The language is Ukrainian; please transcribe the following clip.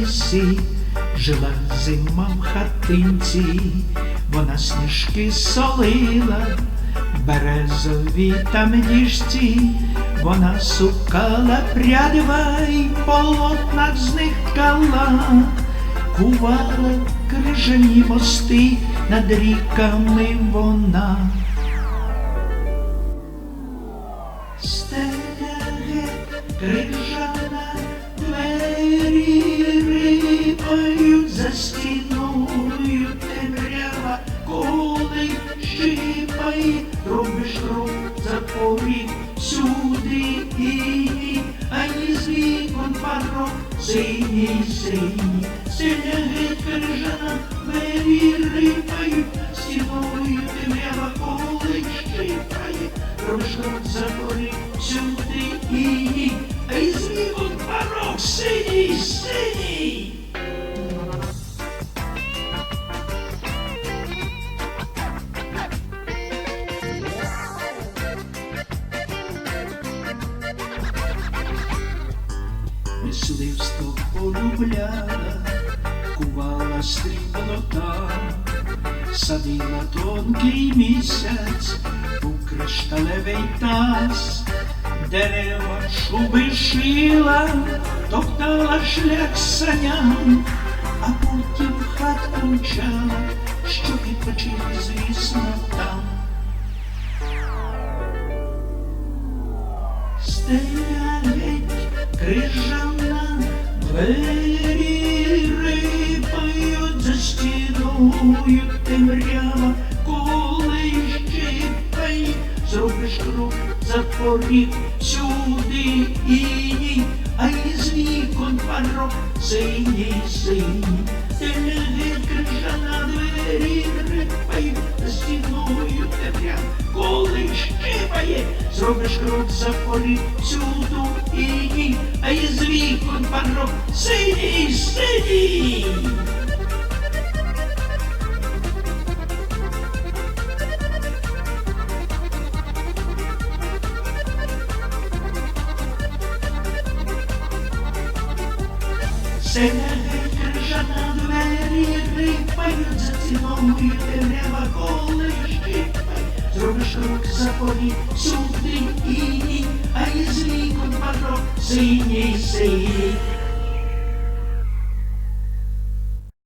лісі, жила зима в хатинці, вона сніжки солила, березові там діжці, вона сукала прядива й полотна з них кала, кувала крижані мости над ріками вона. Стеляги крижана, рипають за стіною темрява, коли щипає, робиш рук запорі сюди і ані з вікон парок синій, синій, стеляги крижана, двері рипають, стіною темрява, коли щипає, робиш рук запорі сюди і а із вікон парок синій, синій. Мисливство полюбляла, кувала стріблота, садила тонкий місяць у кришталевий таз, дерева шуби шила, топтала шлях саням, а потім хатку мчала, що відпочити, звісно, там. Стоять крижана, двері рипають за стіною темрява, коли щипай, зробиш крок за сюди і ні, а із вікон парок синій, синій, телеги крижана, двері рипають за стіною темрява, коли щипає, зробиш крок за поріг сюди і ні, а із вікон парок синій, синій. Селяги крижана двері рипають за ціною дерева, коли щипай. Зробиш крок за поріг сюди і